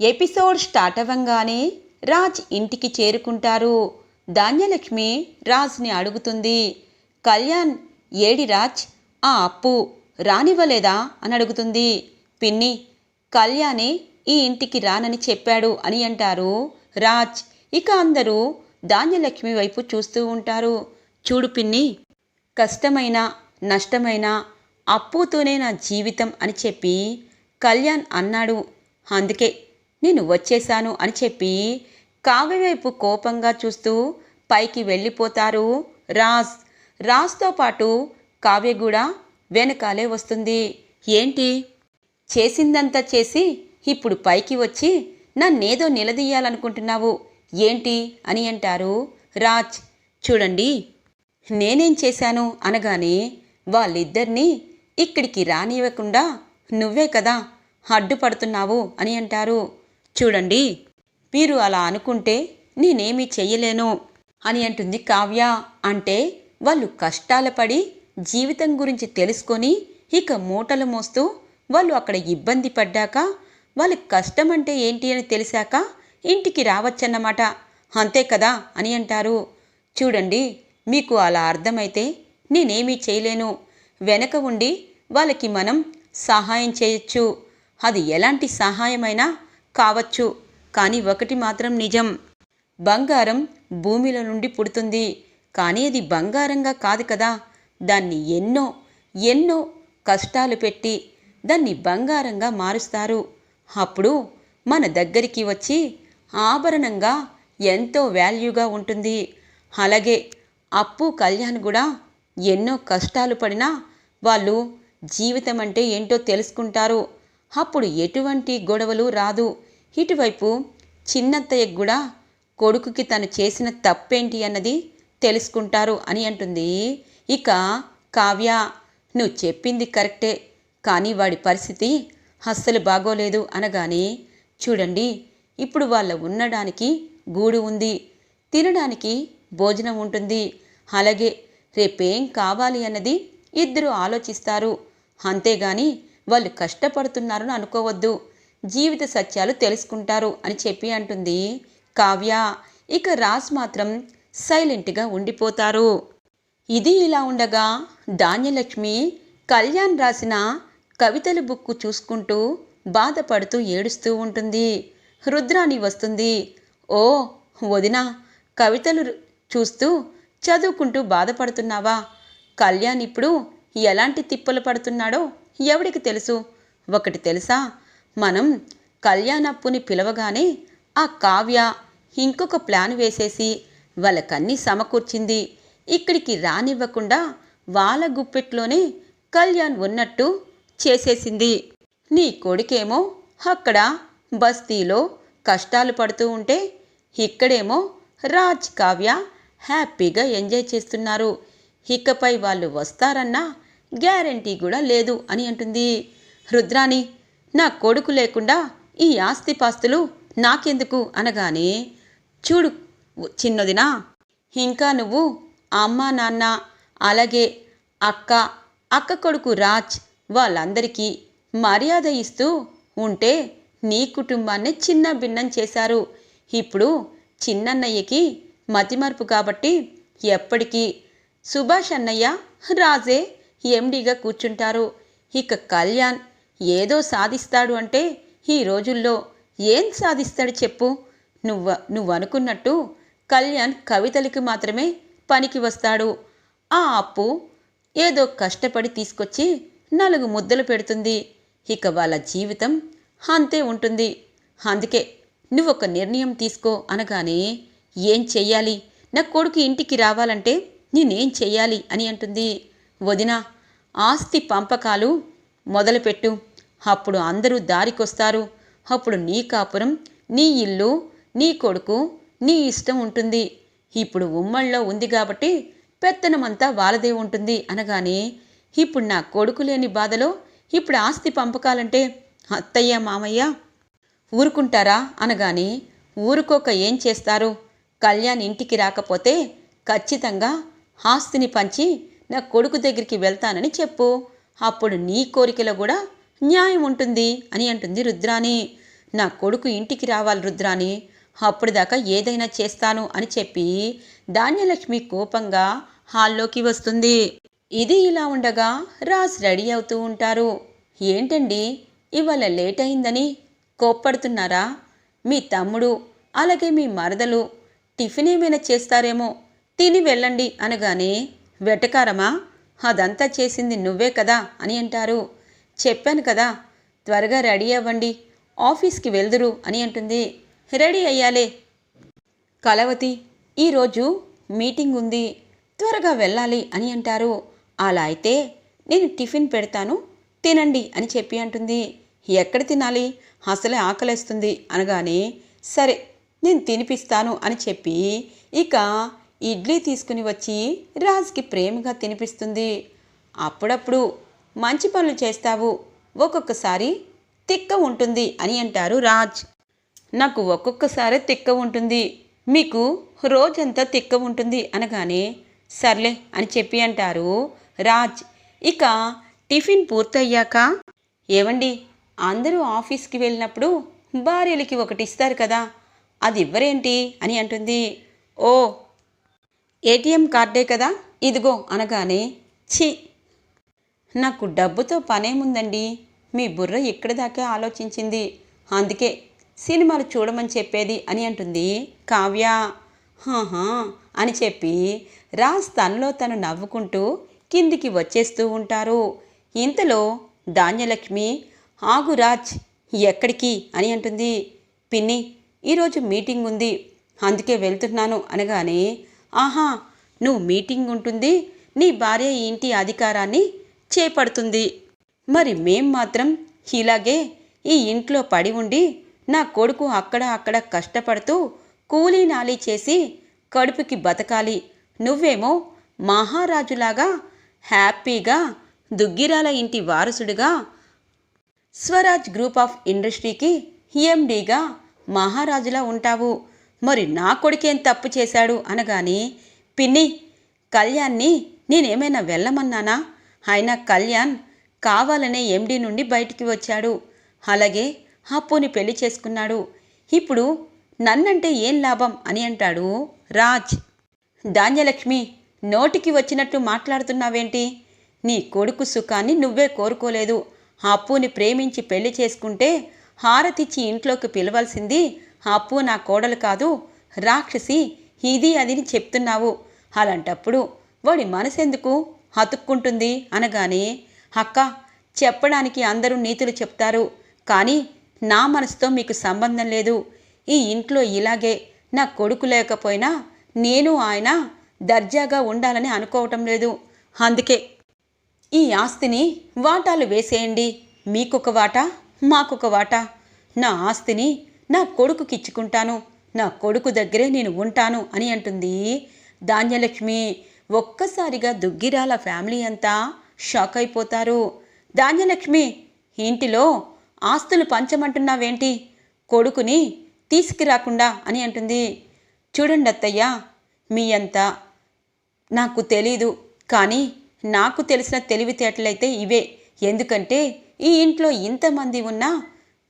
Episode start అవ్వంగానే Raj ఇంటికి చేరుకుంటారు. ధాన్యలక్ష్మి రాజ్ని అడుగుతుంది. కళ్యాణ్ ఏడి రాజ్? ఆ అప్పు రానివ్వలేదా? అని అడుగుతుంది. పిన్ని కళ్యాణే ఈ ఇంటికి రానని చెప్పాడు అని అంటారు రాజ్. ఇక అందరూ ధాన్యలక్ష్మి వైపు చూస్తూ ఉంటారు. చూడు పిన్ని కష్టమైన నష్టమైన అప్పుతోనే నా జీవితం అని చెప్పి కళ్యాణ్ అన్నాడు. అందుకే నేను వచ్చేశాను అని చెప్పి కావ్యవైపు కోపంగా చూస్తూ పైకి వెళ్ళిపోతారు రాజ్. రాజ్తో పాటు కావ్య కూడా వెనకాలే వస్తుంది. ఏంటి? చేసిందంతా చేసి ఇప్పుడు పైకి వచ్చి నన్నేదో నిలదీయాలనుకుంటున్నావు. ఏంటి అని అంటారు రాజ్. చూడండి నేనేం చేశాను అనగానే వాళ్ళిద్దరినీ ఇక్కడికి రానివ్వకుండా నువ్వే కదా అడ్డుపడుతున్నావు అని అంటారు. చూడండి. మీరు అలా అనుకుంటే నేనేమీ చెయ్యలేను అని అంటుంది కావ్య. అంటే వాళ్ళు కష్టాల పడి జీవితం గురించి తెలుసుకొని ఇక మూటలు మోస్తూ వాళ్ళు అక్కడ ఇబ్బంది పడ్డాక వాళ్ళకి కష్టం అంటే ఏంటి అని తెలిసాక ఇంటికి రావచ్చన్నమాట. అంతే కదా అని అంటారు. చూడండి మీకు అలా అర్థమైతే నేనేమీ చేయలేను వెనక ఉండి వాళ్ళకి మనం సహాయం చేయొచ్చు. అది ఎలాంటి సహాయమైనా కావచ్చు. కానీ ఒకటి మాత్రం నిజం. బంగారం భూమిలో నుండి పుడుతుంది. కానీ అది బంగారంగా కాదు కదా. దాన్ని ఎన్నో ఎన్నో కష్టాలు పెట్టి దాన్ని బంగారంగా మారుస్తారు. అప్పుడు మన దగ్గరికి వచ్చి ఆభరణంగా ఎంతో వాల్యూగా ఉంటుంది. అలాగే అప్పు కళ్యాణ్ కూడా ఎన్నో కష్టాలు పడినా వాళ్ళు జీవితం అంటే ఏంటో తెలుసుకుంటారు. అప్పుడు ఎటువంటి గొడవలు రాదు. ఇటువైపు చిన్నత్తయ్య కూడా కొడుకుకి తను చేసిన తప్పేంటి అన్నది తెలుసుకుంటారు అని అంటుంది. ఇక కావ్య నువ్వు చెప్పింది కరెక్టే కానీ వాడి పరిస్థితి అస్సలు బాగోలేదు అనగానే చూడండి ఇప్పుడు వాళ్ళ ఉండడానికి గూడు ఉంది. తినడానికి భోజనం ఉంటుంది. అలాగే రేపేం కావాలి అన్నది ఇద్దరు ఆలోచిస్తారు. అంతేగాని వాళ్ళు కష్టపడుతున్నారని అనుకోవద్దు. జీవిత సత్యాలు తెలుసుకుంటారు అని చెప్పి అంటుంది కావ్య. ఇక రాజ్ మాత్రం సైలెంట్గా ఉండిపోతారు. ఇది ఇలా ఉండగా ధాన్యలక్ష్మి కళ్యాణ్ రాసిన కవితల బుక్కు చూసుకుంటూ బాధపడుతూ ఏడుస్తూ ఉంటుంది. రుద్రాని వస్తుంది. ఓ వదినా కవితలు చూస్తూ చదువుకుంటూ బాధపడుతున్నావా? కళ్యాణ్ ఇప్పుడు ఎలాంటి తిప్పలు పడుతున్నాడో ఎవడికి తెలుసు? ఒకటి తెలుసా? మనం కళ్యాణప్పుని పిలవగానే ఆ కావ్య ఇంకొక ప్లాన్ వేసేసి వాళ్ళకన్నీ సమకూర్చింది. ఇక్కడికి రానివ్వకుండా వాళ్ళ గుప్పెట్లోనే కళ్యాణ్ ఉన్నట్టు చేసేసింది. నీ కొడుకేమో అక్కడ బస్తీలో కష్టాలు పడుతూ ఉంటే ఇక్కడేమో రాజ్ కావ్య హ్యాపీగా ఎంజాయ్ చేస్తున్నారు. ఇకపై వాళ్ళు వస్తారన్నా గ్యారంటీ కూడా లేదు అని అంటుంది. రుద్రాణి నా కొడుకు లేకుండా ఈ ఆస్తిపాస్తులు నాకెందుకు అనగానే చూడు చిన్నదినా ఇంకా నువ్వు అమ్మ నాన్న అలాగే అక్క అక్క కొడుకు రాజ్ వాళ్ళందరికీ మర్యాద ఇస్తూ ఉంటే నీ కుటుంబాన్ని చిన్న భిన్నం చేశారు. ఇప్పుడు చిన్నన్నయ్యకి మతిమరుపు కాబట్టి ఎప్పటికీ సుభాష్ అన్నయ్య రాజే ఎండీగా కూర్చుంటారు. ఇక కళ్యాణ్ ఏదో సాధిస్తాడు అంటే ఈ రోజుల్లో ఏం సాధిస్తాడు చెప్పు? నువ్వు నువ్వు అనుకున్నట్టు కళ్యాణ్ కవితలకి మాత్రమే పనికి వస్తాడు. ఆ అప్పు ఏదో కష్టపడి తీసుకొచ్చి నలుగు ముద్దలు పెడుతుంది. ఇక వాళ్ళ జీవితం అంతే ఉంటుంది. అందుకే నువ్వు ఒక నిర్ణయం తీసుకో అనగానే ఏం చెయ్యాలి? నా కొడుకు ఇంటికి రావాలంటే నేనేం చెయ్యాలి అని అంటుంది. వదిన ఆస్తి పంపకాలు మొదలుపెట్టు. అప్పుడు అందరూ దారికొస్తారు. అప్పుడు నీ కాపురం నీ ఇల్లు నీ కొడుకు నీ ఇష్టం ఉంటుంది. ఇప్పుడు ఉమ్మళ్ళలో ఉంది కాబట్టి పెత్తనమంతా వాళ్ళదే ఉంటుంది అనగానే ఇప్పుడు నా కొడుకు లేని బాధలో ఇప్పుడు ఆస్తి పంపకాలంటే అత్తయ్య మామయ్య ఊరుకుంటారా అనగానే ఊరుకోక ఏం చేస్తారు? కళ్యాణ్ ఇంటికి రాకపోతే ఖచ్చితంగా ఆస్తిని పంచి నా కొడుకు దగ్గరికి వెళ్తానని చెప్పు. అప్పుడు నీ కోరికలో కూడా న్యాయం ఉంటుంది అని అంటుంది రుద్రాణి. నా కొడుకు ఇంటికి రావాలి రుద్రాణి. అప్పుడు దాకా ఏదైనా చేస్తాను అని చెప్పి ధాన్యలక్ష్మి కోపంగా హాల్లోకి వస్తుంది. ఇది ఇలా ఉండగా రాజ్ రెడీ అవుతూ ఉంటారు. ఏంటండి? ఇవాళ లేట్ అయిందని కోప్పడుతున్నారా? మీ తమ్ముడు అలాగే మీ మరదలు టిఫిన్ ఏమైనా చేస్తారేమో తిని వెళ్ళండి అనగానే వెటకారమా? అదంతా చేసింది నువ్వే కదా అని అంటారు. చెప్పాను కదా త్వరగా రెడీ అవ్వండి ఆఫీస్కి వెళ్దురు అని అంటుంది. రెడీ అయ్యాలే. కలవతి ఈరోజు మీటింగ్ ఉంది త్వరగా వెళ్ళాలి అని అంటారు. అలా అయితే నేను టిఫిన్ పెడతాను తినండి అని చెప్పి అంటుంది. ఎక్కడ తినాలి? అసలే ఆకలేస్తుంది అనగానే సరే నేను తినిపిస్తాను అని చెప్పి ఇక ఇడ్లీ తీసుకుని వచ్చి రాజ్కి ప్రేమగా తినిపిస్తుంది. అప్పుడప్పుడు మంచి పనులు చేస్తావు. ఒక్కొక్కసారి తిక్క ఉంటుంది అని అంటారు రాజ్. నాకు ఒక్కొక్కసారి తిక్క ఉంటుంది. మీకు రోజంతా తిక్క ఉంటుంది అనగానే సర్లే అని చెప్పి అంటారు రాజ్. ఇక టిఫిన్ పూర్తయ్యాక ఏవండి? అందరూ ఆఫీస్కి వెళ్ళినప్పుడు భార్యలకి ఒకటి ఇస్తారు కదా. అది ఇవ్వరేంటి అని అంటుంది. ఓ ఏటీఎం కార్డే కదా? ఇదిగో అనగానే ఛీ! నాకు డబ్బుతో పనేముందండి. మీ బుర్ర ఇక్కడి దాకా ఆలోచించింది. అందుకే సినిమాలు చూడమని చెప్పేది అని అంటుంది కావ్య. హాహా! అని చెప్పి రాజ్ తనలో తను నవ్వుకుంటూ కిందికి వచ్చేస్తూ ఉంటారు. ఇంతలో ధాన్యలక్ష్మి ఆగు రాజ్ ఎక్కడికి? అని అంటుంది. పిన్ని ఈరోజు మీటింగ్ ఉంది అందుకే వెళ్తున్నాను. అనగానే ఆహా నువ్వు మీటింగ్ ఉంటుంది నీ భార్య ఈ ఇంటి అధికారాన్ని చేపడుతుంది. మరి మేం మాత్రం ఇలాగే ఈ ఇంట్లో పడి ఉండి నా కొడుకు అక్కడ అక్కడ కష్టపడుతూ కూలీ నాలీ చేసి కడుపుకి బతకాలి. నువ్వేమో మహారాజులాగా హ్యాపీగా దుగ్గిరాల ఇంటి వారసుడిగా స్వరాజ్ గ్రూప్ ఆఫ్ ఇండస్ట్రీకి ఎండీగా మహారాజులా ఉంటావు. మరి నా కొడుకేం తప్పు చేశాడు అనగానే పిన్ని కళ్యాణ్ని నేనేమైనా వెళ్ళమన్నానా? అయినా కళ్యాణ్ కావాలనే ఎండి నుండి బయటికి వచ్చాడు. అలాగే అప్పుని పెళ్ళి చేసుకున్నాడు. ఇప్పుడు నన్నంటే ఏం లాభం అని అంటాడు రాజ్. ధాన్యలక్ష్మి నోటికి వచ్చినట్టు మాట్లాడుతున్నావేంటి? నీ కొడుకు సుఖాన్ని నువ్వే కోరుకోలేదు. అప్పుని ప్రేమించి పెళ్ళి చేసుకుంటే హారతిచ్చి ఇంట్లోకి పిలవాల్సింది అప్పు నా కోడలు కాదు రాక్షసి ఇది అదిని చెప్తున్నావు. అలాంటప్పుడు వాడి మనసెందుకు హతుక్కుంటుంది అనగానే అక్క చెప్పడానికి అందరూ నీతులు చెప్తారు కానీ నా మనసుతో మీకు సంబంధం లేదు. ఈ ఇంట్లో ఇలాగే నా కొడుకు లేకపోయినా నేను ఆయన దర్జాగా ఉండాలని అనుకోవటం లేదు. అందుకే ఈ ఆస్తిని వాటాలు వేసేయండి. మీకొక వాటా మాకొక వాటా. నా ఆస్తిని నా కొడుకుకిచ్చుకుంటాను. నా కొడుకు దగ్గరే నేను ఉంటాను అని అంటుంది ధాన్యలక్ష్మి. ఒక్కసారిగా దుగ్గిరాల ఫ్యామిలీ అంతా షాక్ అయిపోతారు. ధాన్యలక్ష్మి ఇంటిలో ఆస్తులు పంచమంటున్నావేంటి? కొడుకుని తీసుకురాకుండా అని అంటుంది. చూడండి అత్తయ్య మీ అంతా నాకు తెలీదు కానీ నాకు తెలిసిన తెలివితేటలైతే ఇవే. ఎందుకంటే ఈ ఇంట్లో ఇంతమంది ఉన్నా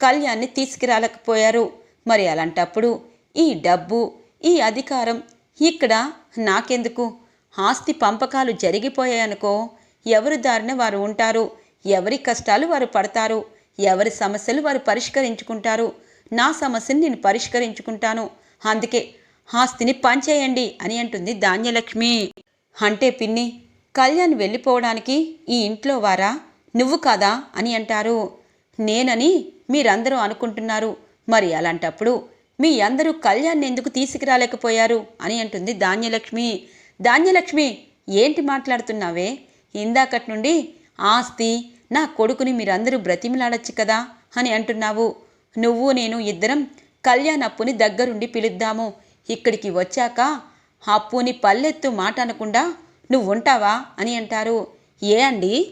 కళ్యాణ్ని తీసుకురాలేకపోయారు. మరి అలాంటప్పుడు ఈ డబ్బు ఈ అధికారం ఇక్కడ నాకెందుకు? ఆస్తి పంపకాలు జరిగిపోయాయనుకో ఎవరి దారిన వారు ఉంటారు? ఎవరి కష్టాలు వారు పడతారు? ఎవరి సమస్యలు వారు పరిష్కరించుకుంటారు? నా సమస్యని నేను పరిష్కరించుకుంటాను. అందుకే ఆస్తిని పంచేయండి అని అంటుంది ధాన్యలక్ష్మి. అంటే పిన్ని కళ్యాణ్ వెళ్ళిపోవడానికి ఈ ఇంట్లో వారా? నువ్వు కాదా? అని అంటారు. నేనని మీరందరూ అనుకుంటున్నారు. మరి అలాంటప్పుడు మీ అందరూ కళ్యాణ్ ఎందుకు తీసుకురాలేకపోయారు? అని అంటుంది ధాన్యలక్ష్మి. ధాన్యలక్ష్మి ఏంటి మాట్లాడుతున్నావే? ఇందాకటి నుండి ఆస్తి నా కొడుకుని మీరందరూ బ్రతిమిలాడచ్చు కదా? అని అంటున్నావు. నువ్వు నేను ఇద్దరం కళ్యాణ్ అప్పుని దగ్గరుండి పిలుద్దాము. ఇక్కడికి వచ్చాక అప్పుని పల్లెత్తు మాట అనకుండా నువ్వు ఉంటావా అని అంటారు. ఏ అండి?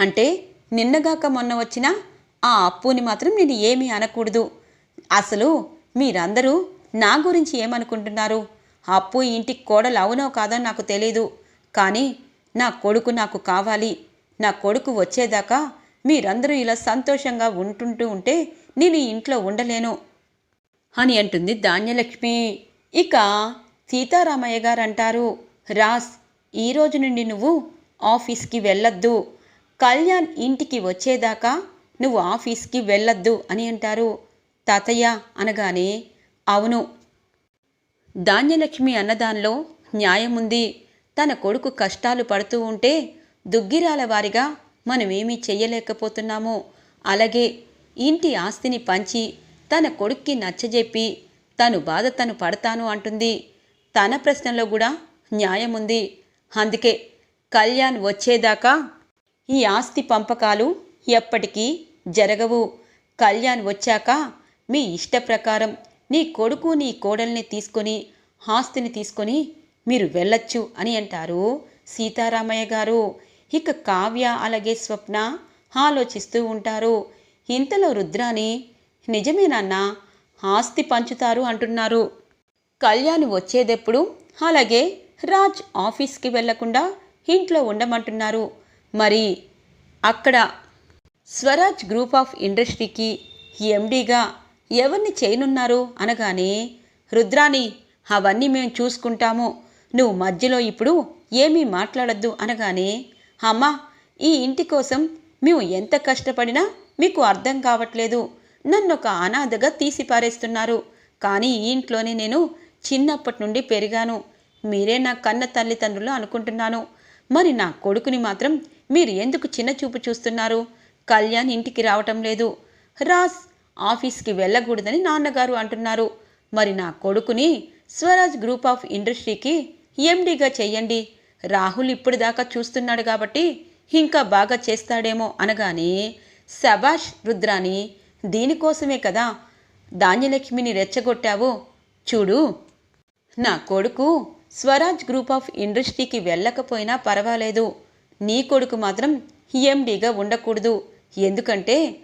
అంటే నిన్నగాక మొన్న వచ్చిన ఆ అప్పుని మాత్రం నేను ఏమీ అనకూడదు. అసలు మీరందరూ నా గురించి ఏమనుకుంటున్నారు? అప్పు ఇంటికి కోడలు అవునో కాదో నాకు తెలీదు. కానీ నా కొడుకు నాకు కావాలి. నా కొడుకు వచ్చేదాకా మీరందరూ ఇలా సంతోషంగా ఉంటుంటూ ఉంటే నేను ఇంట్లో ఉండలేను. అని అంటుంది ధాన్యలక్ష్మి. ఇక సీతారామయ్య గారు అంటారు రాస్ ఈ రోజు నుండి నువ్వు ఆఫీస్కి వెళ్ళొద్దు. కళ్యాణ్ ఇంటికి వచ్చేదాకా నువ్వు ఆఫీస్కి వెళ్ళొద్దు అని అంటారు. తాతయ్య అనగానే అవును. ధాన్యలక్ష్మి అన్నదానిలో న్యాయముంది. తన కొడుకు కష్టాలు పడుతూ ఉంటే దుగ్గిరాల వారిగా మనమేమీ చెయ్యలేకపోతున్నాము. అలాగే ఇంటి ఆస్తిని పంచి తన కొడుక్కి నచ్చజెప్పి తను బాధ తను పడతాను అంటుంది. తన ప్రశ్నలో కూడా న్యాయముంది. అందుకే కళ్యాణ్ వచ్చేదాకా ఈ ఆస్తి పంపకాలు ఎప్పటికీ జరగవు. కళ్యాణ్ వచ్చాక మీ ఇష్ట ప్రకారం నీ కొడుకు నీ కోడల్ని తీసుకొని ఆస్తిని తీసుకొని మీరు వెళ్ళొచ్చు అని అంటారు సీతారామయ్య గారు. ఇక కావ్య అలాగే స్వప్న ఆలోచిస్తూ ఉంటారు. ఇంతలో రుద్రాని నిజమేనన్నా ఆస్తి పంచుతారు అంటున్నారు. కళ్యాణ్ వచ్చేదెప్పుడు? అలాగే రాజ్ ఆఫీస్కి వెళ్ళకుండా ఇంట్లో ఉండమంటున్నారు. మరి అక్కడ స్వరాజ్ గ్రూప్ ఆఫ్ ఇండస్ట్రీకి ఎండీగా ఎవరిని చేయనున్నారు అనగానే రుద్రాని అవన్నీ మేము చూసుకుంటాము. నువ్వు మధ్యలో ఇప్పుడు ఏమీ మాట్లాడద్దు అనగానే అమ్మా ఈ ఇంటి కోసం మేము ఎంత కష్టపడినా మీకు అర్థం కావట్లేదు. నన్ను ఒక అనాథగా తీసి పారేస్తున్నారు కానీ ఈ ఇంట్లోనే నేను చిన్నప్పటి నుండి పెరిగాను. మీరే నా కన్న తల్లిదండ్రులు అనుకుంటున్నాను. మరి నా కొడుకుని మాత్రం మీరు ఎందుకు చిన్న చూపు చూస్తున్నారు? కళ్యాణ్ ఇంటికి రావటం లేదు. రాజ్ ఆఫీస్కి వెళ్ళకూడదని నాన్నగారు అంటున్నారు. మరి నా కొడుకుని స్వరాజ్ గ్రూప్ ఆఫ్ ఇండస్ట్రీకి ఎండీగా చెయ్యండి రాహుల్ ఇప్పుడు దాకా చూస్తున్నాడు కాబట్టి ఇంకా బాగా చేస్తాడేమో అనగానే శబాష్ రుద్రాని దీనికోసమే కదా ధాన్యలక్ష్మిని రెచ్చగొట్టావు. చూడు నా కొడుకు స్వరాజ్ గ్రూప్ ఆఫ్ ఇండస్ట్రీకి వెళ్ళకపోయినా పర్వాలేదు. నీ కొడుకు మాత్రం ఎండీగా ఉండకూడదు. ఎందుకంటే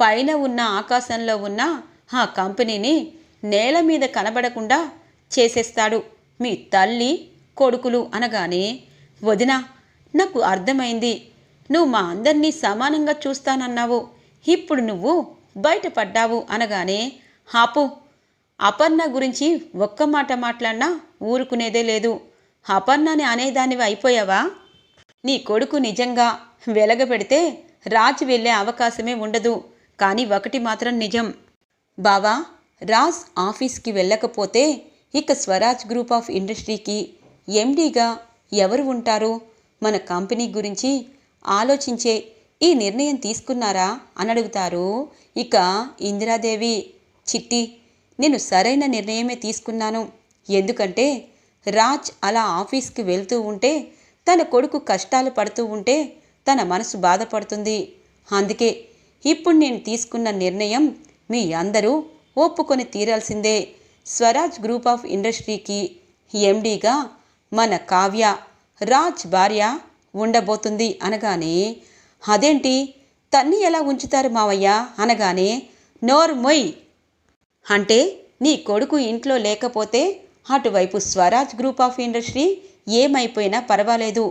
పైన ఉన్న ఆకాశంలో ఉన్న ఆ కంపెనీని నేల మీద కనబడకుండా చేసేస్తాడు. మీ తల్లి కొడుకులు అనగానే వదిన నాకు అర్థమైంది. నువ్వు మా అందరినీ సమానంగా చూస్తానన్నావు. ఇప్పుడు నువ్వు బయటపడ్డావు అనగానే హాపు అపర్ణ గురించి ఒక్క మాట మాట్లాడినా ఊరుకునేదే లేదు. అపర్ణని అనేదానివి అయిపోయావా? నీ కొడుకు నిజంగా వెలగబెడితే రాజు వెళ్ళే అవకాశమే ఉండదు. కానీ ఒకటి మాత్రం నిజం. బావా రాజ్ ఆఫీస్కి వెళ్ళకపోతే ఇక స్వరాజ్ గ్రూప్ ఆఫ్ ఇండస్ట్రీకి ఎండీగా ఎవరు ఉంటారు? మన కంపెనీ గురించి ఆలోచించే ఈ నిర్ణయం తీసుకున్నారా? అని అడుగుతారు. ఇక ఇందిరాదేవి చిట్టి నేను సరైన నిర్ణయమే తీసుకున్నాను. ఎందుకంటే రాజ్ అలా ఆఫీస్కి వెళ్తూ ఉంటే తన కొడుకు కష్టాలు పడుతూ ఉంటే తన మనసు బాధపడుతుంది. అందుకే ఇప్పుడు నేను తీసుకున్న నిర్ణయం మీ అందరూ ఒప్పుకొని తీరాల్సిందే. స్వరాజ్ గ్రూప్ ఆఫ్ ఇండస్ట్రీకి ఎండీగా మన కావ్య రాజ్ భార్య ఉండబోతుంది అనగానే అదేంటి? తన్ని ఎలా ఉంచుతారు మావయ్య? అనగానే నోర్మొయ్ అంటే నీ కొడుకు ఇంట్లో లేకపోతే అటువైపు స్వరాజ్ గ్రూప్ ఆఫ్ ఇండస్ట్రీ ఏమైపోయినా పర్వాలేదు.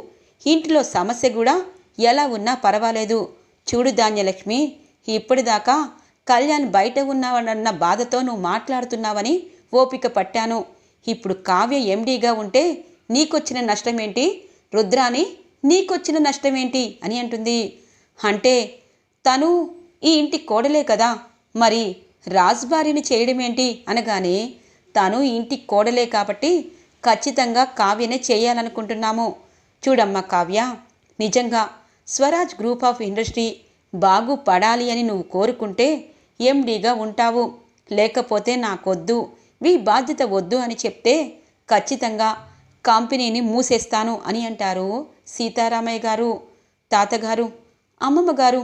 ఇంట్లో సమస్య కూడా ఎలా ఉన్నా పర్వాలేదు. చూడు ధాన్యలక్ష్మి ఇప్పటిదాకా కళ్యాణ్ బయట ఉన్నావన్న బాధతో నువ్వు మాట్లాడుతున్నావని ఓపిక పట్టాను. ఇప్పుడు కావ్య ఎండీగా ఉంటే నీకొచ్చిన నష్టమేంటి? రుద్రాని నీకొచ్చిన నష్టమేంటి? అని అంటుంది. అంటే తను ఈ ఇంటి కోడలే కదా. మరి రాజ్బారిని చేయడమేంటి? అనగానే తను ఇంటి కోడలే కాబట్టి ఖచ్చితంగా కావ్యనే చేయాలనుకుంటున్నాము. చూడమ్మా కావ్య నిజంగా స్వరాజ్ గ్రూప్ ఆఫ్ ఇండస్ట్రీ బాగుపడాలి అని నువ్వు కోరుకుంటే ఎండీగా ఉంటావు. లేకపోతే నాకొద్దు. మీ బాధ్యత వద్దు అని చెప్తే ఖచ్చితంగా కంపెనీని మూసేస్తాను అని అంటారు సీతారామయ్య గారు తాతగారు అమ్మమ్మ గారు.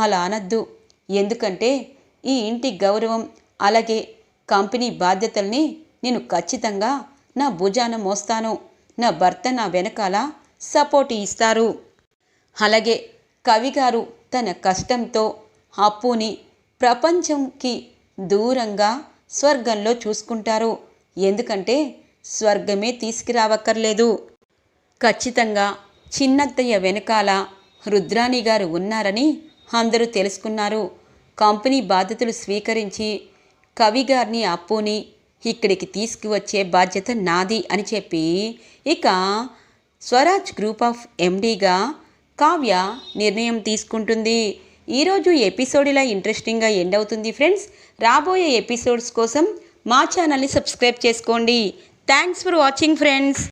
అలా అనద్దు. ఎందుకంటే ఈ ఇంటి గౌరవం అలాగే కంపెనీ బాధ్యతల్ని నేను ఖచ్చితంగా నా భుజాన మోస్తాను. నా భర్త నా వెనకాల సపోర్ట్ ఇస్తారు. అలాగే కవిగారు తన కష్టంతో అప్పుని ప్రపంచంకి దూరంగా స్వర్గంలో చూసుకుంటారు. ఎందుకంటే స్వర్గమే తీసుకురావక్కర్లేదు. ఖచ్చితంగా చిన్నత్తయ్య వెనకాల రుద్రాణి గారు ఉన్నారని అందరూ తెలుసుకున్నారు. కంపెనీ బాధ్యతలు స్వీకరించి కవిగారిని అప్పుని ఇక్కడికి తీసుకువచ్చే బాధ్యత నాది అని చెప్పి ఇక స్వరాజ్ గ్రూప్ ఆఫ్ ఎండీగా కావ్య నిర్ణయం తీసుకుంటుంది. ఈరోజు ఎపిసోడ్ ఇలా ఇంట్రెస్టింగ్గా ఎండ్ అవుతుంది ఫ్రెండ్స్. రాబోయే ఎపిసోడ్స్ కోసం మా ఛానల్ని సబ్స్క్రైబ్ చేసుకోండి. Thanks for watching friends.